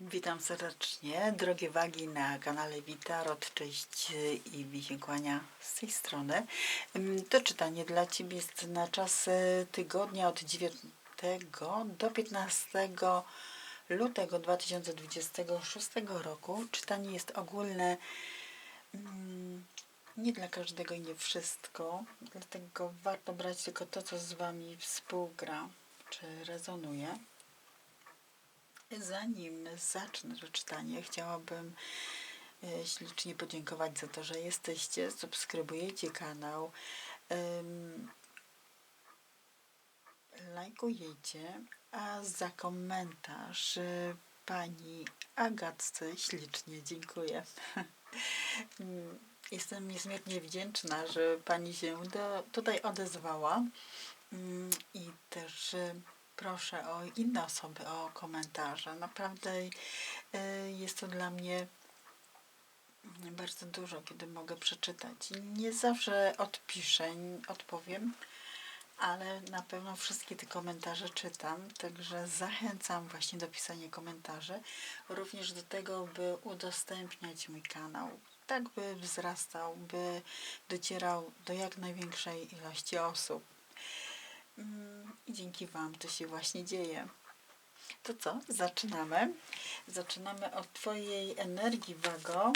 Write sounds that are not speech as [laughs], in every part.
Witam serdecznie, drogie wagi na kanale Witarot. Cześć i mi kłania z tej strony. To czytanie dla Ciebie jest na czas e, tygodnia od 9 do 15 lutego 2026 roku. Czytanie jest ogólne, nie dla każdego i nie wszystko, dlatego warto brać tylko to, co z Wami współgra, czy rezonuje. Zanim zacznę to czytanie, chciałabym e, ślicznie podziękować za to, że jesteście, subskrybujecie kanał, lajkujecie, a za komentarz e, pani Agatce ślicznie dziękuję. [laughs] Jestem niezmiernie wdzięczna, że pani się do, tutaj odezwała. Mm, i też e, proszę o inne osoby o komentarze. Naprawdę y, jest to dla mnie bardzo dużo, kiedy mogę przeczytać. Nie zawsze odpiszę, odpowiem, ale na pewno wszystkie te komentarze czytam, także zachęcam właśnie do pisania komentarzy, również do tego, by udostępniać mój kanał, tak by wzrastał, by docierał do jak największej ilości osób. Mm, I dzięki Wam to się właśnie dzieje. To co? Zaczynamy. Zaczynamy od Twojej energii, Wago.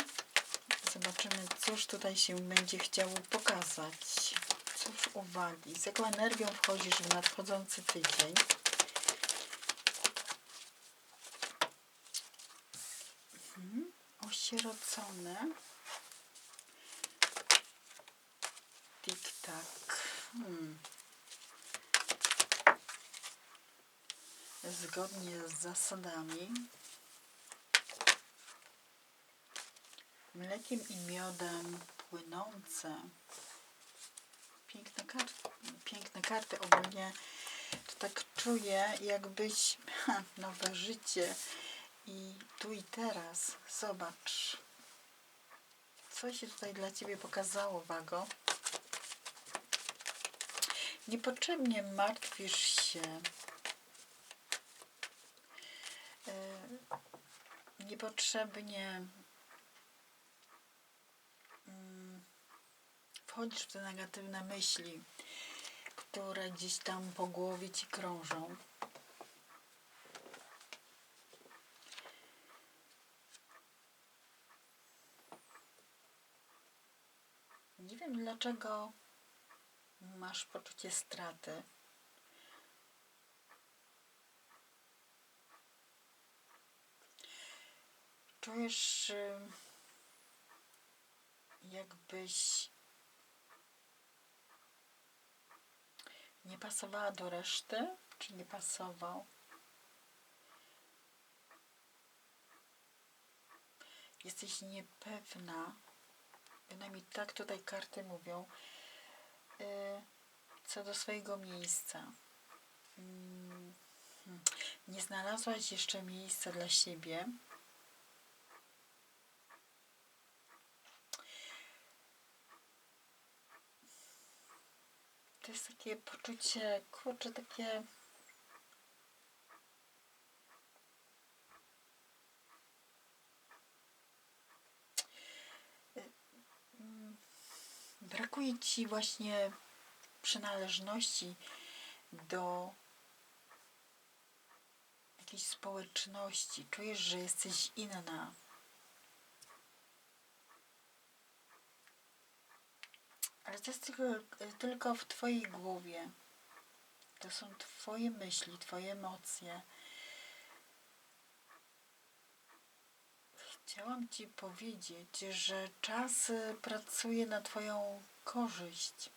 Zobaczymy, cóż tutaj się będzie chciało pokazać. Cóż uwagi. Z jaką energią wchodzisz w nadchodzący tydzień? Mhm. Osierocone. Tik-tak. Hmm. Zgodnie z zasadami. Mlekiem i miodem płynące. Piękne karty, piękne karty ogólnie. To tak czuję jakbyś [laughs] ha, nowe życie. I tu i teraz zobacz. Co się tutaj dla Ciebie pokazało Wago? Niepotrzebnie martwisz się niepotrzebnie mm, wchodzisz w te negatywne myśli, które gdzieś tam po głowie ci krążą. Nie wiem dlaczego masz poczucie straty. Czujesz, jakbyś nie pasowała do reszty, czy nie pasował? Jesteś niepewna, bynajmniej tak tutaj karty mówią, y, co do swojego miejsca. Mm, hmm. Nie znalazłaś jeszcze miejsca dla siebie. Jest takie poczucie, kurczę, takie. Mm, Brakuje ci właśnie przynależności do jakiejś społeczności. Czujesz, że jesteś inna. Ale to jest tylko, tylko w Twojej głowie. To są Twoje myśli, Twoje emocje. Chciałam Ci powiedzieć, że czas y, pracuje na Twoją korzyść.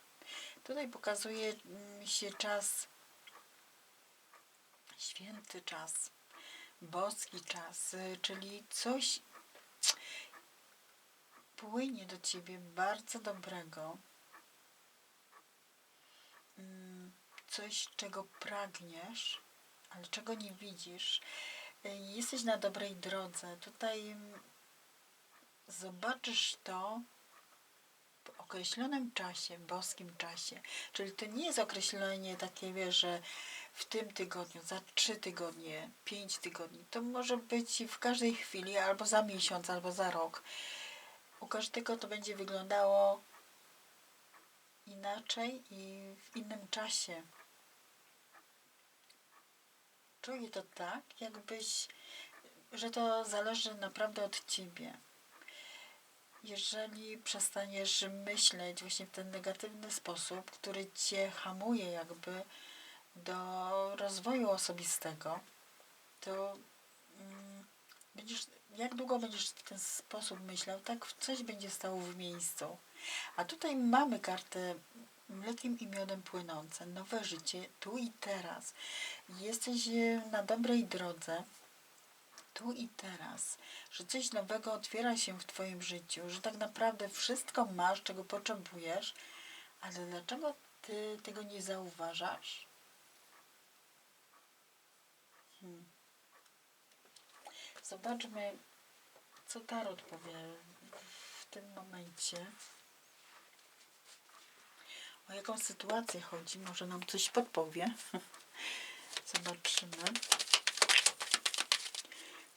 Tutaj pokazuje mi się czas, święty czas, boski czas, y, czyli coś płynie do Ciebie bardzo dobrego mm, coś, czego pragniesz, ale czego nie widzisz, y, jesteś na dobrej drodze. Tutaj mm, zobaczysz to w określonym czasie, boskim czasie. Czyli to nie jest określenie takie, wiesz, że w tym tygodniu, za trzy tygodnie, pięć tygodni. To może być w każdej chwili, albo za miesiąc, albo za rok. U każdego to będzie wyglądało inaczej i w innym czasie. Czuję to tak, jakbyś, że to zależy naprawdę od ciebie. Jeżeli przestaniesz myśleć właśnie w ten negatywny sposób, który cię hamuje jakby do rozwoju osobistego, to mm, będziesz, jak długo będziesz w ten sposób myślał, tak coś będzie stało w miejscu. A tutaj mamy kartę mlekiem i miodem płynące, nowe życie tu i teraz. Jesteś e, na dobrej drodze, tu i teraz, że coś nowego otwiera się w Twoim życiu, że tak naprawdę wszystko masz, czego potrzebujesz, ale dlaczego Ty tego nie zauważasz? Hmm. Zobaczmy, co Tarot powie w tym momencie. O jaką sytuację chodzi? Może nam coś podpowie. [laughs] Zobaczymy.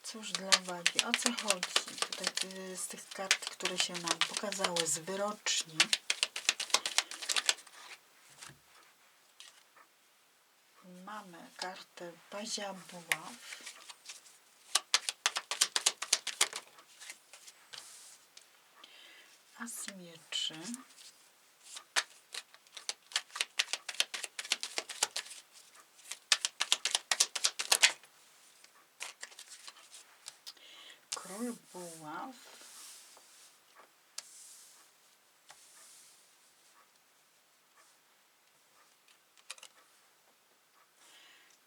Cóż dla wagi? O co chodzi? Tutaj y, z tych kart, które się nam pokazały z wyroczni. Mamy kartę Pazia Buław. As mieczy. Król buław.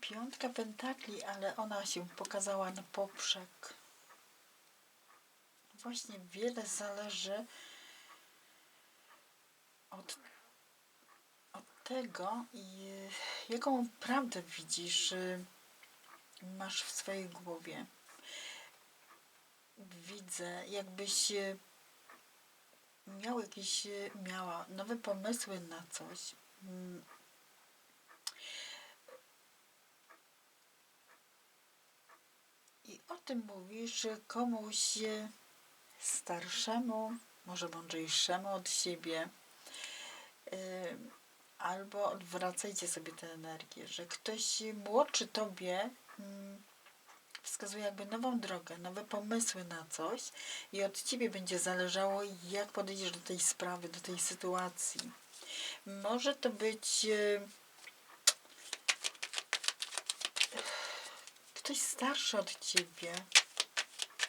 Piątka pentakli, ale ona się pokazała na poprzek. Właśnie wiele zależy od, od tego, i jaką prawdę widzisz, y, masz w swojej głowie widzę, jakbyś e, miał jakieś, e, miała nowe pomysły na coś. Mm. I o tym mówisz komuś e, starszemu, może mądrzejszemu od siebie, albo odwracajcie sobie tę energię, że ktoś młodszy tobie mm, wskazuje jakby nową drogę, nowe pomysły na coś i od Ciebie będzie zależało, jak podejdziesz do tej sprawy, do tej sytuacji. Może to być e, ktoś starszy od Ciebie,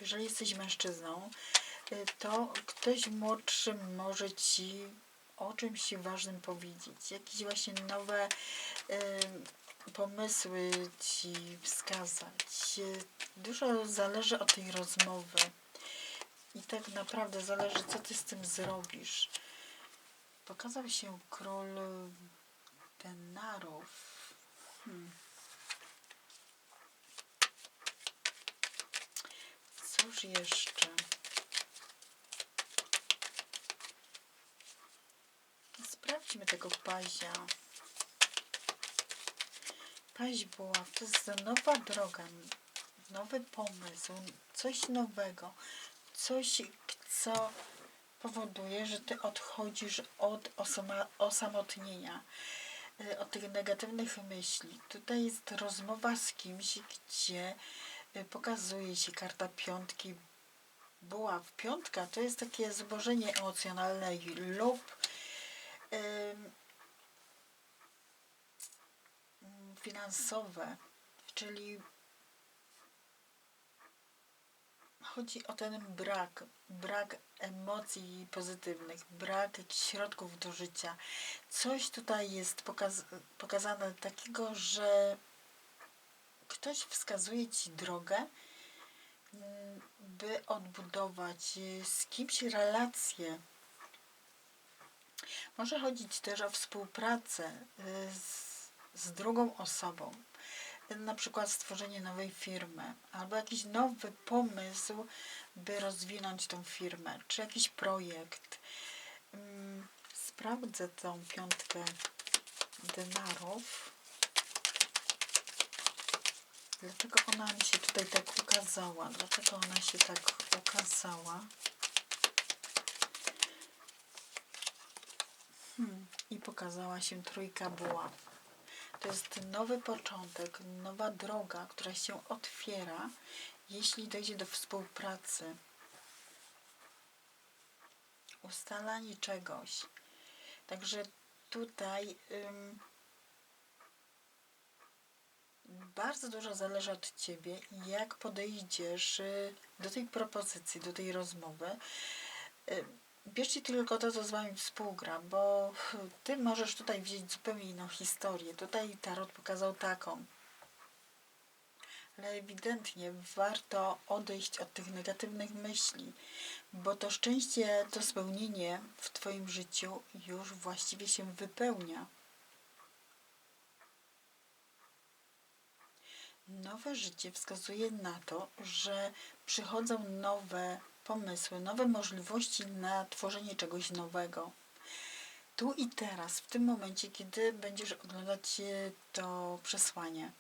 jeżeli jesteś mężczyzną, e, to ktoś młodszy może Ci o czymś ważnym powiedzieć. Jakieś właśnie nowe pomysły Ci wskazać. Dużo zależy od tej rozmowy. I tak naprawdę zależy, co Ty z tym zrobisz. Pokazał się król denarów. Hmm. Cóż jeszcze? Sprawdźmy tego pazia. Paź buław to jest nowa droga, nowy pomysł, coś nowego, coś, co powoduje, że ty odchodzisz od osama, osamotnienia, y, od tych negatywnych myśli. Tutaj jest rozmowa z kimś, gdzie y, pokazuje się karta piątki buław. Piątka to jest takie zbożenie emocjonalne lub finansowe, czyli chodzi o ten brak, brak emocji pozytywnych, brak środków do życia. Coś tutaj jest pokaz pokazane takiego, że ktoś wskazuje ci drogę, by odbudować z kimś relację. Może chodzić też o współpracę z z drugą osobą. Na przykład stworzenie nowej firmy albo jakiś nowy pomysł, by rozwinąć tą firmę, czy jakiś projekt. Mm, sprawdzę tą piątkę denarów. Dlaczego ona mi się tutaj tak ukazała? Dlaczego ona się tak ukazała? Hmm. I pokazała się trójka buław. To jest nowy początek, nowa droga, która się otwiera, jeśli dojdzie do współpracy. Ustalanie czegoś. Także tutaj ym, bardzo dużo zależy od Ciebie, jak podejdziesz y, do tej propozycji, do tej rozmowy. Y, Bierzcie tylko to, co z Wami współgra, bo Ty możesz tutaj wziąć zupełnie inną historię. Tutaj Tarot pokazał taką. Ale ewidentnie warto odejść od tych negatywnych myśli, bo to szczęście, to spełnienie w Twoim życiu już właściwie się wypełnia. Nowe życie wskazuje na to, że przychodzą nowe pomysły, nowe możliwości na tworzenie czegoś nowego. Tu i teraz, w tym momencie, kiedy będziesz oglądać to przesłanie.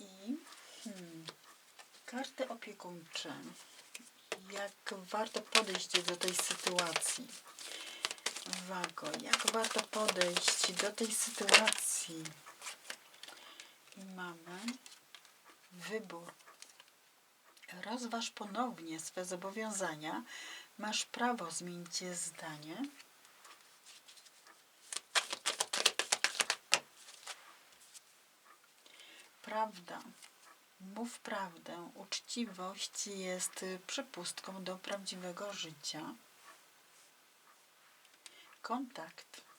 I hmm, karty opiekuńcze. Jak warto podejść do tej sytuacji? Wago, jak warto podejść do tej sytuacji? I mamy wybór rozważ ponownie swe zobowiązania. Masz prawo zmienić zdanie. Prawda. Mów prawdę. Uczciwość jest przepustką do prawdziwego życia. Kontakt.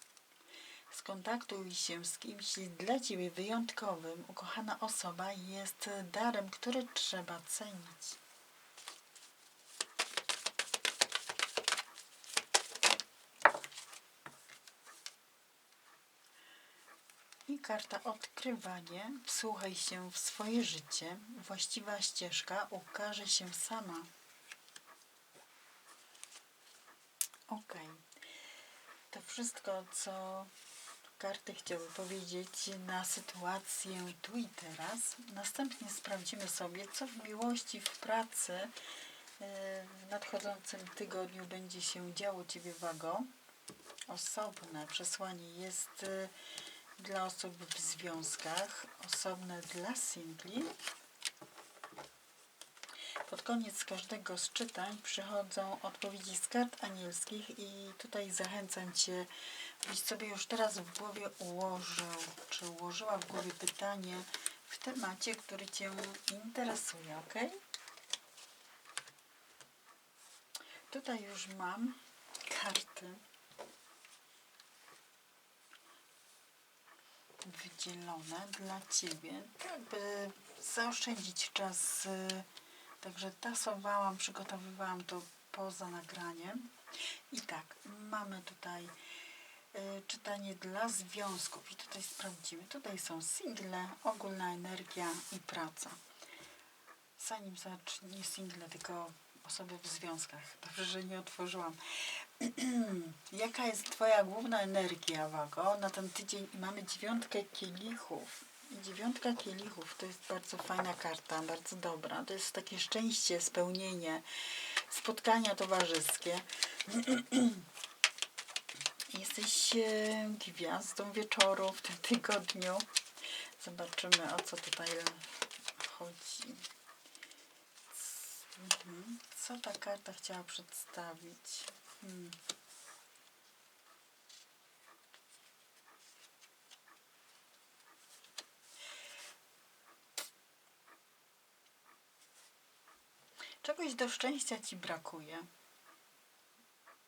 Skontaktuj się z kimś dla Ciebie wyjątkowym. Ukochana osoba jest darem, który trzeba cenić. I karta odkrywanie. Wsłuchaj się w swoje życie. Właściwa ścieżka ukaże się sama. Ok. To wszystko, co karty chciały powiedzieć na sytuację tu i teraz. Następnie sprawdzimy sobie, co w miłości, w pracy e, w nadchodzącym tygodniu będzie się działo Ciebie wago. Osobne przesłanie jest e, dla osób w związkach, osobne dla singli. Pod koniec każdego z czytań przychodzą odpowiedzi z kart anielskich i tutaj zachęcam Cię byś sobie już teraz w głowie ułożył, czy ułożyła w głowie pytanie w temacie, który Cię interesuje, ok? Tutaj już mam karty wydzielone dla Ciebie, tak by zaoszczędzić czas. Także tasowałam, przygotowywałam to poza nagraniem. I tak, mamy tutaj Y, czytanie dla związków. I tutaj sprawdzimy. Tutaj są single, ogólna energia i praca. Zanim zacznie single, tylko osoby w związkach. Dobrze, że nie otworzyłam. [clears throat] Jaka jest Twoja główna energia, Wago? Na ten tydzień mamy dziewiątkę kielichów. Dziewiątka kielichów to jest bardzo fajna karta, bardzo dobra. To jest takie szczęście, spełnienie, spotkania towarzyskie. [clears throat] Jesteś e, gwiazdą wieczoru w tym tygodniu. Zobaczymy, o co tutaj chodzi. Mhm. Co ta karta chciała przedstawić? Hmm. Czegoś do szczęścia ci brakuje.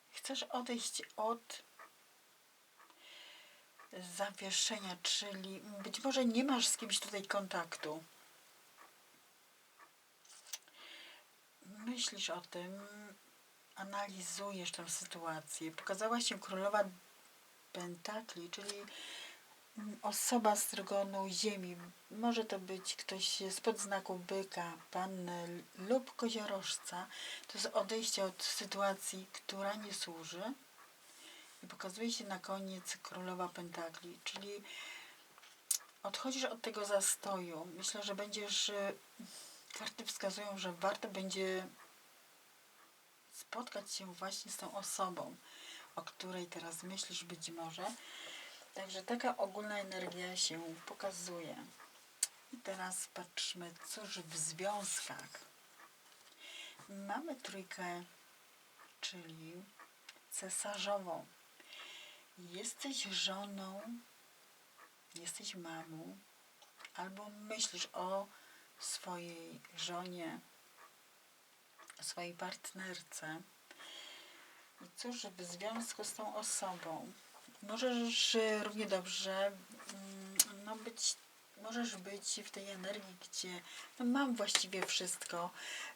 Chcesz odejść od zawieszenia, czyli być może nie masz z kimś tutaj kontaktu. Myślisz o tym, analizujesz tę sytuację. Pokazała się królowa pentakli, czyli osoba z trygonu ziemi. Może to być ktoś spod znaku byka, panny lub koziorożca. To jest odejście od sytuacji, która nie służy i pokazuje się na koniec królowa pentakli, czyli odchodzisz od tego zastoju. Myślę, że będziesz. y, Karty wskazują, że warto będzie spotkać się właśnie z tą osobą, o której teraz myślisz być może. Także taka ogólna energia się pokazuje. I teraz patrzmy, cóż w związkach. Mamy trójkę, czyli cesarzową. Jesteś żoną, jesteś mamą, albo myślisz o swojej żonie, o swojej partnerce. I cóż w związku z tą osobą? Możesz y, równie dobrze mm, no być, możesz być w tej energii, gdzie no mam właściwie wszystko.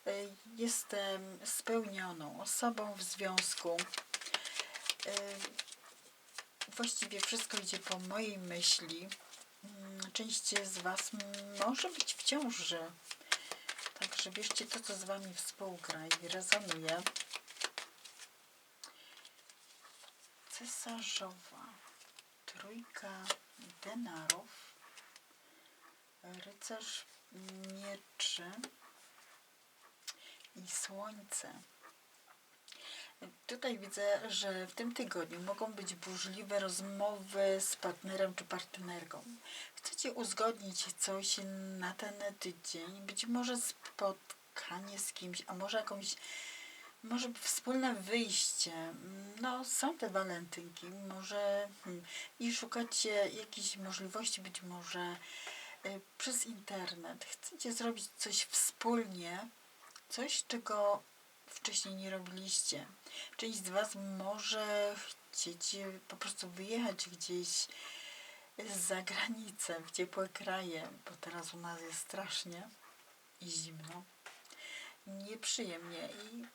Y, Jestem spełnioną osobą w związku. Y, Właściwie wszystko idzie po mojej myśli. Mm, Część z Was może być w ciąży. Także bierzcie to, co z Wami współgra i rezonuje. Cesarzowa. Trójka denarów. Rycerz mieczy. I słońce. Tutaj widzę, że w tym tygodniu mogą być burzliwe rozmowy z partnerem czy partnerką. Chcecie uzgodnić coś na ten tydzień, być może spotkanie z kimś, a może jakąś, może wspólne wyjście. No, są te walentynki, może hmm, i szukacie jakichś możliwości, być może y, przez internet. Chcecie zrobić coś wspólnie, coś, czego wcześniej nie robiliście. Część z Was może chcieć po prostu wyjechać gdzieś za granicę, w ciepłe kraje, bo teraz u nas jest strasznie i zimno. Nieprzyjemnie i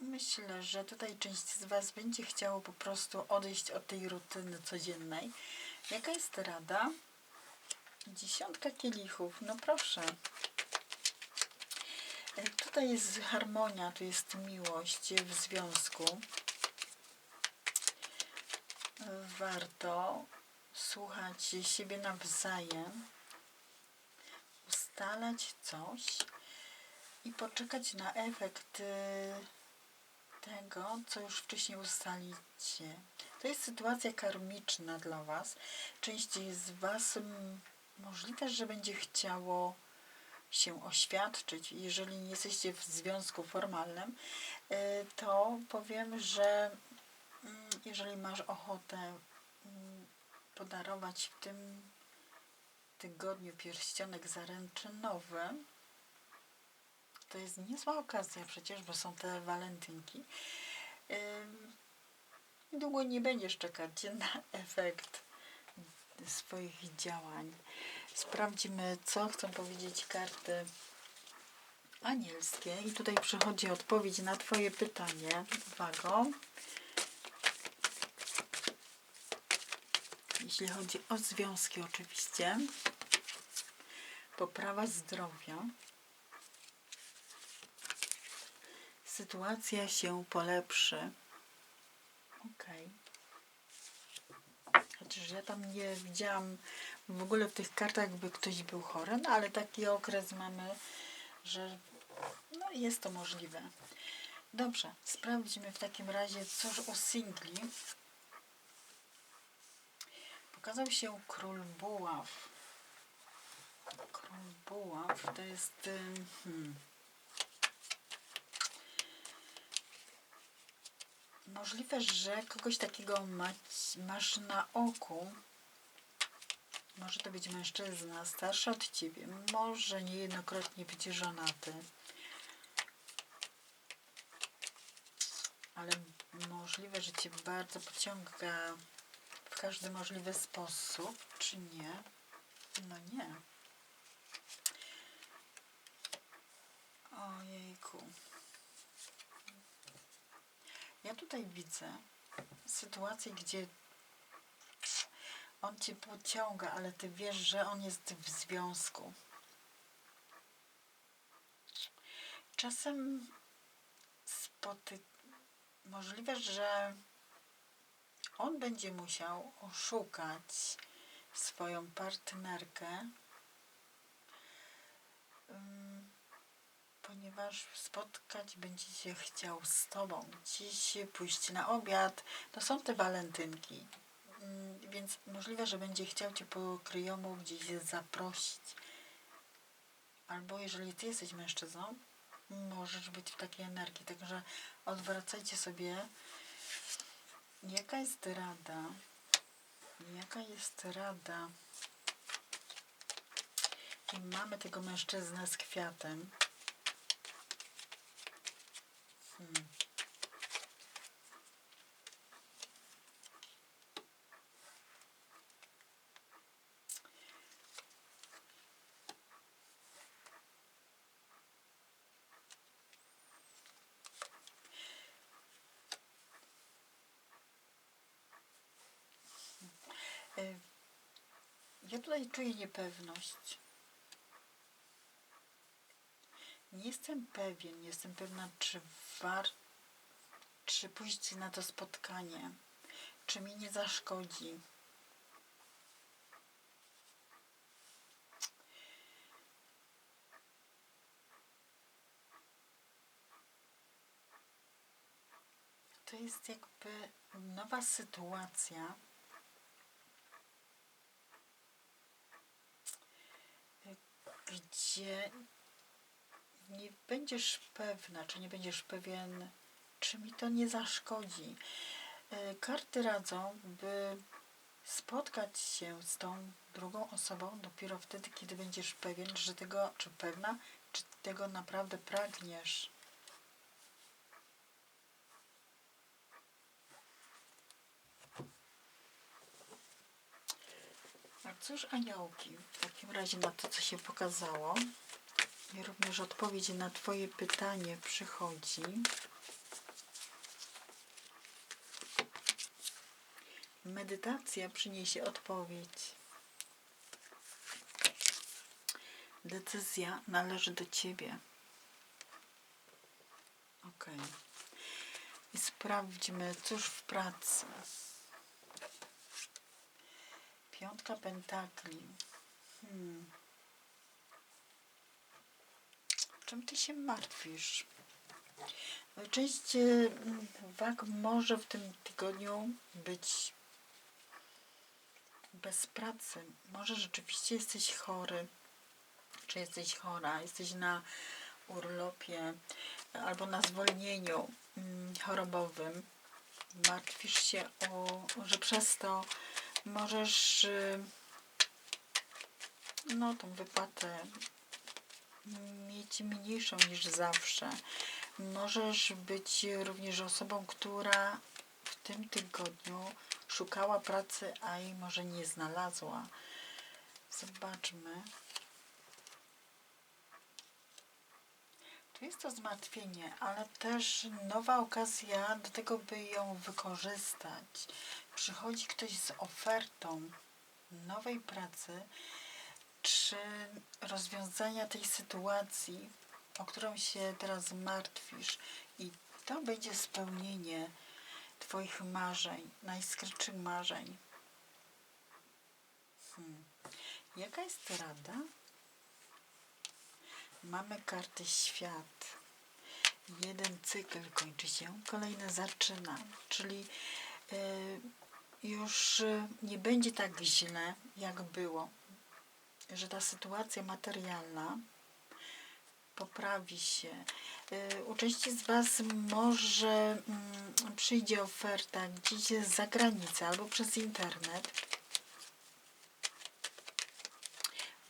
myślę, że tutaj część z Was będzie chciało po prostu odejść od tej rutyny codziennej. Jaka jest rada? Dziesiątka kielichów, no proszę. Tutaj jest harmonia, tu jest miłość w związku. Warto słuchać siebie nawzajem, ustalać coś i poczekać na efekt tego, co już wcześniej ustalicie. To jest sytuacja karmiczna dla Was. Część z Was możliwe, że będzie chciało się oświadczyć, jeżeli nie jesteście w związku formalnym, y, to powiem, że mm, jeżeli masz ochotę mm, podarować w tym tygodniu pierścionek zaręczynowy, to jest niezła okazja przecież, bo są te walentynki. Długo nie będziesz czekać na efekt swoich działań. Sprawdźmy, co chcą powiedzieć karty anielskie. I tutaj przychodzi odpowiedź na Twoje pytanie. Uwaga. Jeśli chodzi o związki, oczywiście. Poprawa zdrowia. Sytuacja się polepszy. Okej. Chociaż ja tam nie widziałam w ogóle w tych kartach, by ktoś był chory, no ale taki okres mamy, że no jest to możliwe. Dobrze, sprawdźmy w takim razie, cóż u singli. Pokazał się król buław. Król buław to jest... ym, Hmm, możliwe, że kogoś takiego masz na oku. Może to być mężczyzna starszy od ciebie, może niejednokrotnie być żonaty. Ale możliwe, że cię bardzo pociąga w każdy możliwy sposób, czy nie? No nie. Ja tutaj widzę sytuację, gdzie on cię pociąga, ale ty wiesz, że on jest w związku. Czasem spoty... możliwe, że on będzie musiał oszukać swoją partnerkę, ym, ponieważ spotkać będzie się chciał z tobą. Dziś pójść na obiad, to są te walentynki. Ym, Więc możliwe, że będzie chciał cię po kryjomu gdzieś zaprosić. Albo jeżeli ty jesteś mężczyzną, możesz być w takiej energii. Także odwracajcie sobie, jaka jest rada, jaka jest rada. I mamy tego mężczyznę z kwiatem. Hmm. Y, Ja tutaj czuję niepewność. Nie jestem pewien, nie jestem pewna, czy war, czy pójść na to spotkanie, czy mi nie zaszkodzi. To jest jakby nowa sytuacja. Gdzie nie będziesz pewna, czy nie będziesz pewien, czy mi to nie zaszkodzi. E, Karty radzą, by spotkać się z tą drugą osobą dopiero wtedy, kiedy będziesz pewien, że tego, czy pewna, czy tego naprawdę pragniesz. Cóż aniołki w takim razie na to, co się pokazało? I również odpowiedź na Twoje pytanie przychodzi. Medytacja przyniesie odpowiedź. Decyzja należy do Ciebie. Ok. I sprawdźmy, cóż w pracy. Piątka pentakli. Hmm. Czym ty się martwisz? Część mm, wag może w tym tygodniu być bez pracy. Może rzeczywiście jesteś chory, czy jesteś chora, jesteś na urlopie albo na zwolnieniu mm, chorobowym. Martwisz się o, że przez to możesz y, no tą wypłatę mieć mniejszą niż zawsze. Możesz być również osobą, która w tym tygodniu szukała pracy, a jej może nie znalazła. Zobaczmy. Tu jest to zmartwienie, ale też nowa okazja do tego, by ją wykorzystać. Przychodzi ktoś z ofertą nowej pracy czy rozwiązania tej sytuacji, o którą się teraz martwisz, i to będzie spełnienie Twoich marzeń, najskrytszych marzeń. Hmm. Jaka jest rada? Mamy karty świat. Jeden cykl kończy się, kolejny zaczyna, czyli y, już y, nie będzie tak źle, jak było. Że ta sytuacja materialna poprawi się. Y, u części z Was może mm, przyjdzie oferta gdzieś z zagranicy albo przez internet.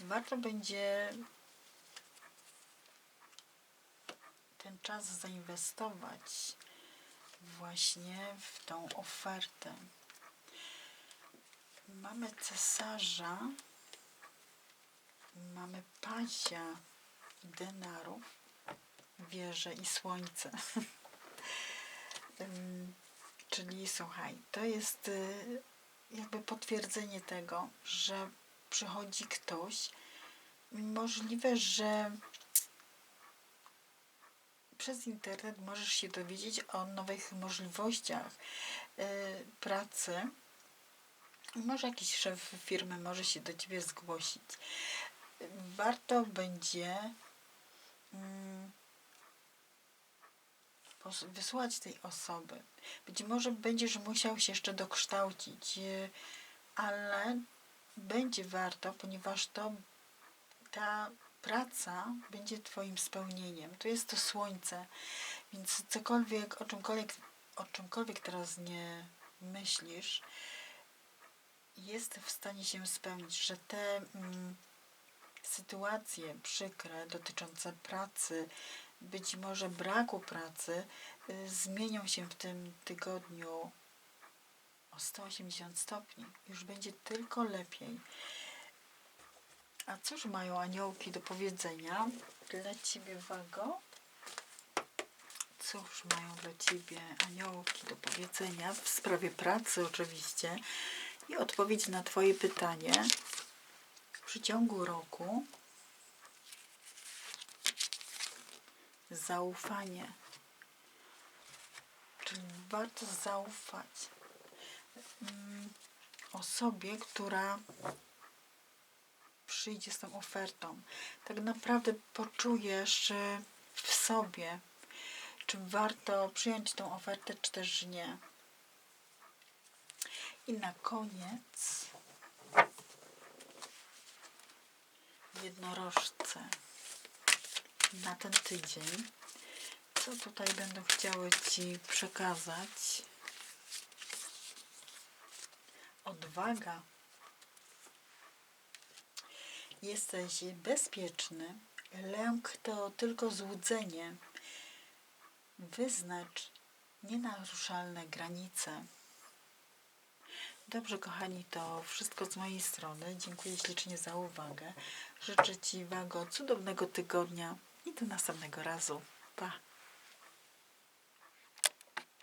Warto będzie ten czas zainwestować właśnie w tą ofertę. Mamy cesarza, mamy pasia denarów, wieże i słońce. [laughs] Czyli słuchaj, to jest y, jakby potwierdzenie tego, że przychodzi ktoś. Możliwe, że przez internet możesz się dowiedzieć o nowych możliwościach y, pracy może jakiś szef firmy może się do ciebie zgłosić. Warto będzie mm, wysłać tej osoby. Być może będziesz musiał się jeszcze dokształcić, e, ale będzie warto, ponieważ to ta praca będzie Twoim spełnieniem. To jest to słońce, więc cokolwiek, o czymkolwiek, o czymkolwiek teraz nie myślisz, jest w stanie się spełnić, że te mm, sytuacje przykre dotyczące pracy, być może braku pracy, y, zmienią się w tym tygodniu o 180 stopni. Już będzie tylko lepiej. A cóż mają aniołki do powiedzenia dla Ciebie, Wago? Cóż mają dla Ciebie aniołki do powiedzenia w sprawie pracy oczywiście i odpowiedź na Twoje pytanie w przeciągu roku zaufanie. Czyli warto zaufać mm, osobie, która przyjdzie z tą ofertą. Tak naprawdę poczujesz w sobie, czy warto przyjąć tą ofertę, czy też nie. I na koniec jednorożce na ten tydzień. Co tutaj będą chciały Ci przekazać? Odwaga. Jesteś bezpieczny. Lęk to tylko złudzenie. Wyznacz nienaruszalne granice. Dobrze, kochani, to wszystko z mojej strony. Dziękuję ślicznie za uwagę. Życzę Ci, Wago, cudownego tygodnia i do następnego razu. Pa!